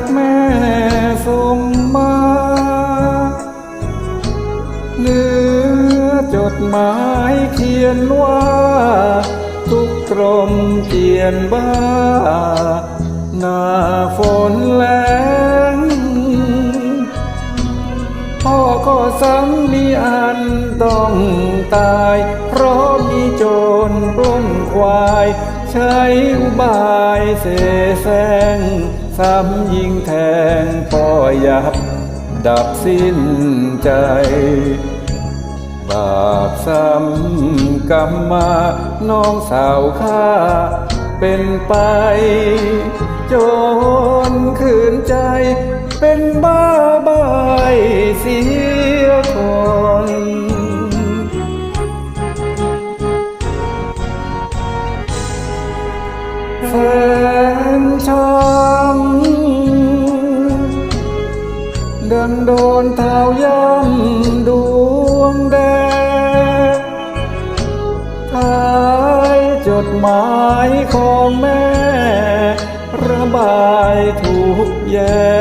กแม่สมมาเหลือจดหมายเขียนว่า ทุกกรมเขียนบ้า หน้าฝนแรงพ่อก็สังมีอันต้องตาย เพราะมีโจรปล้นควาย ใช้อุบายเสแสร ซ้ำยิงแทงพ่อยับ ดับสิ้นใจ บาปซ้ำกรรมมาน้องสาวข้าเป็นไปโจรขืนใจ เป็นบ้าบายเสียคนำดังโดนเท้าย่ำดวงแดงท้ายจดหมายของแม่ ระบายทุกแย่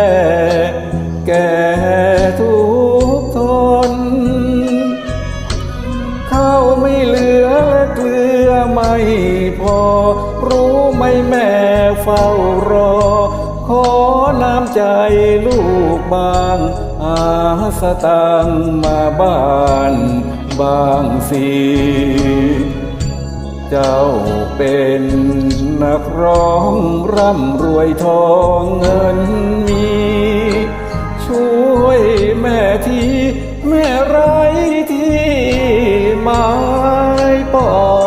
น้ำใจลูกบางอาสตังมาบ้านบางสี เจ้าเป็นนักร้องร่ำรวยทองเงินมี ช่วยแม่ทีแม่ไรที่ไม้ปอ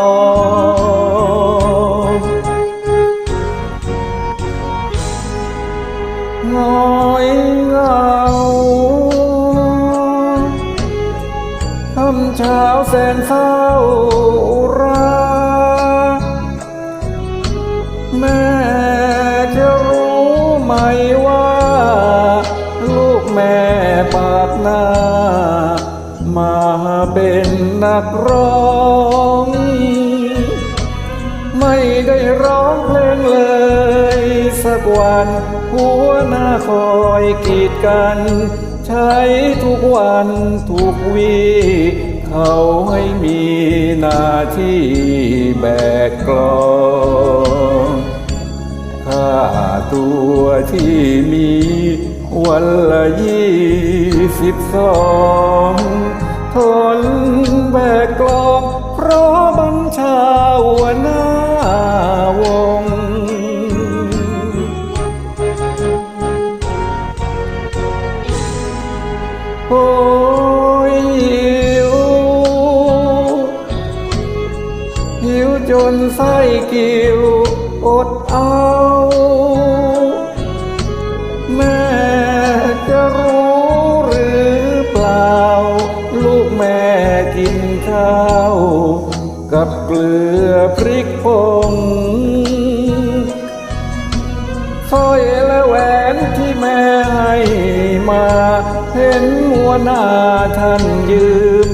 คำเช้าแสนเศร้าราแม่จะรู้ไหมว่า ลูกแม่ปากหน้า มาเป็นนักร้อง ไม่ได้ร้องเพลงเลย สักวันหัวหน้าคอยกีด กัน ใช้ทุกวันทุกวีเขาให้มีหน้าที่แบกกลองค่าตัวที่มีวันละยี่สิบสองทนแบกกลองเพราะบัญชา หิวจนไส้กิ่วอดเอา แม่จะรู้หรือเปล่า ลูกแม่กินข้าว กับเกลือพริกผงสร้อยและแหวนที่แม่ให้มา เห็นหัวหน้าท่านยืม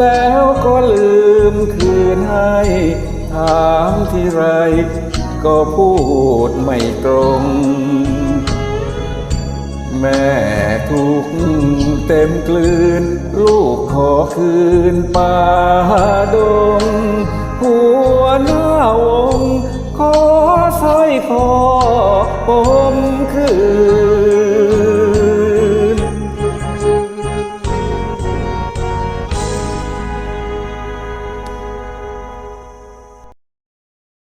แล้วก็ลืมคืนให้ ถามที่ไร ก็พูดไม่ตรง แม่ทุกข์เต็มกลืน ลูกขอคืนป่าดง หัวหน้าวง ขอสร้อยคอผมคืน